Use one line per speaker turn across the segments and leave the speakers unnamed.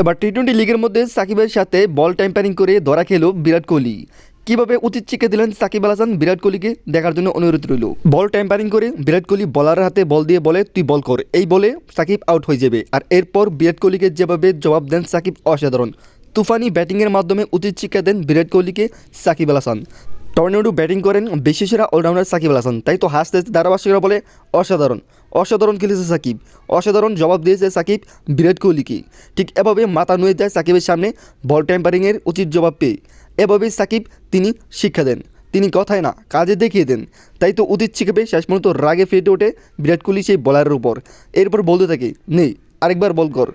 এবার T twenty লিগের মধ্যে সাকিবের সাথে বল টাইম্পারিং করে ধরা খেল বিরাট কোহলি। কীভাবে উচিত চিকে দিলেন সাকিব আল হাসান বিরাট কোহলিকে? দেখার জন্য অনুরোধ রইল। বল টাইম্পারিং করে বিরাট কোহলি বলারের হাতে বল দিয়ে বলে, তুই বল কর। এই বলে সাকিব আউট হয়ে যাবে। আর এরপর বিরাট কোহলিকে যেভাবে জবাব দেন সাকিব অসাধারণ। তুফানি ব্যাটিংয়ের মাধ্যমে উচিত শিক্ষা দেন বিরাট কোহলিকে সাকিব আল হাসান। টর্নেডো ব্যাটিং করেন বিশ্বসেরা অলরাউন্ডার সাকিব আল হাসান। তাই তো হাসতে হাসতে ধারাভাষ্যকরা বলে, অসাধারণ। অসাধারণ খেলেছে সাকিব। অসাধারণ জবাব দিয়েছে সাকিব বিরাট কোহলিকে। ঠিক এভাবে মাথা নুয়ে যায় সাকিবের সামনে বল ট্যাম্পারিংয়ের উচিত জবাব পেয়ে। এভাবেই সাকিব তিনি শিক্ষা দেন। তিনি কথায় না, কাজে দেখিয়ে দেন। তাই তো উচিত শিখাবে শেষ পর্যন্ত রাগে ফেটে ওঠে বিরাট কোহলি সেই বলারের উপর। এরপর বলতে থাকে নেই আরেকবার বল কর।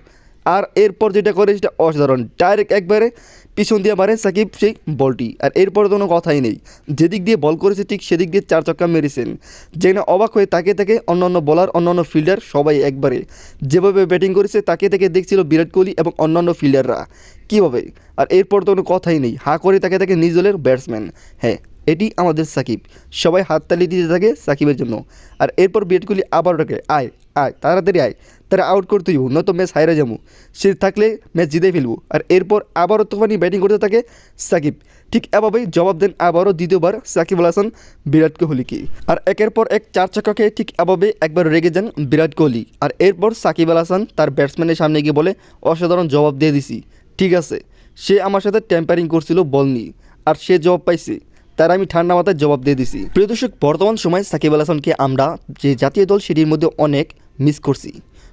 আর এরপর যেটা করে সেটা অসাধারণ। ডাইরেক্ট একবারে পিছন দিয়ে মারে সাকিব সেই বলটি। আর এরপর কোনো কথাই নেই। যেদিক দিয়ে বল করেছে ঠিক সেদিক দিয়ে চার চক্কা মেরেছেন। যেখানে অবাক হয়ে তাকে তাকে অন্যান্য বলার অন্যান্য ফিল্ডার সবাই একবারে। যেভাবে ব্যাটিং করেছে তাকে তাকে দেখছিল বিরাট কোহলি এবং অন্যান্য ফিল্ডাররা কীভাবে? আর এরপর তো কোনো কথাই নেই। হা করে তাকে তাকে নিজ দলের ব্যাটসম্যান হ্যাঁ এটি আমাদের সাকিব। সবাই হাততালি দিতে থাকে সাকিবের জন্য। আর এরপর বিরাট কোহলি আবার ডাকে আয় আয়, তাড়াতাড়ি আয়, তারা আউট করতে হইব, নয়তো ম্যাচ হাইরে যাব। সে থাকলে ম্যাচ জিতে ফেলব। আর এরপর আবারও তোফানি ব্যাটিং করতে থাকে সাকিব। ঠিক এভাবেই জবাব দেন আবারও দ্বিতীয়বার সাকিব আল হাসান বিরাট কোহলিকে। আর একের পর এক চার চাকাকে ঠিক এভাবে একবার রেগে যান বিরাট কোহলি। আর এরপর সাকিব আল হাসান তার ব্যাটসম্যানের সামনে গিয়ে বলে, অসাধারণ জবাব দিয়ে দিছি। ঠিক আছে, সে আমার সাথে ট্যাম্পারিং করছিল বল নিয়ে। আর সে জবাব পাইছে। তার আমি ঠান্ডা মাথায় জবাব দিয়ে দিছি। প্রিয় দর্শক, বর্তমান সময় সাকিব আল হাসানকে আমরা যে জাতীয় দল সেটির মধ্যে অনেক মিস করছি।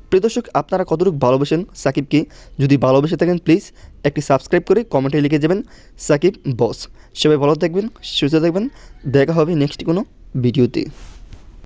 প্রিয় দর্শক, আপনারা কতটুকু ভালোবাসেন সাকিবকে? যদি ভালোবেসে থাকেন প্লিজ একটি সাবস্ক্রাইব করে কমেন্টে লিখে যাবেন, সাকিব বস সবাই ভালো থাকবেন, সুস্থ থাকবেন। দেখা হবে নেক্সট কোনো ভিডিওতে।